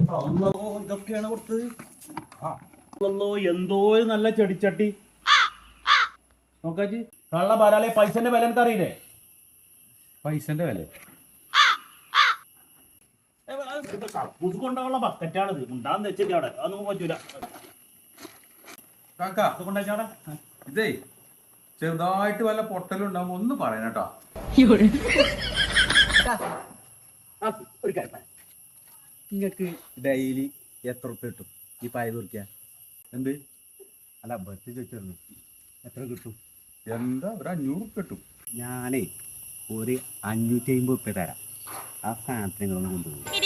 അള്ളോ, ഇതൊക്കെയാണ് കൊടുത്തത്. അള്ളോ, എന്തോ ഒരു നല്ല ചെടിച്ചട്ടി. നോക്കാച്ചി. കള്ള പാരാലെ പൈസന്റെ വില എനിക്ക് അറിയില്ലേ പൈസന്റെ വില. കക്കൂസ് കൊണ്ടുള്ള ബക്കറ്റാണിത്. ഉണ്ടാന്ന് വെച്ചിട്ട് അവിടെ. അത് നമുക്ക് പറ്റൂല. കാക്ക അത് കൊണ്ടുവച്ചാടെ ഇതേ ചെറുതായിട്ട് വല്ല പൊട്ടലും ഉണ്ടാവുമ്പോ ഒന്ന് പറയണട്ടോ ഒരു കാര്യം നിങ്ങൾക്ക് ഡെയിലി എത്ര ഉപ്പ് കിട്ടും? ഈ പായ തുറക്കുക എന്ത്? അല്ല ബസ് ചോദിച്ചിരുന്നു എത്ര കിട്ടും? എന്താ ഒരു അഞ്ഞൂറ് കിട്ടും. ഞാനേ ഒരു അഞ്ഞൂറ്റി അമ്പത് ഉപ്പ് തരാം. ആ സാധനത്തിന് നിങ്ങളൊന്ന് കൊണ്ടുപോകും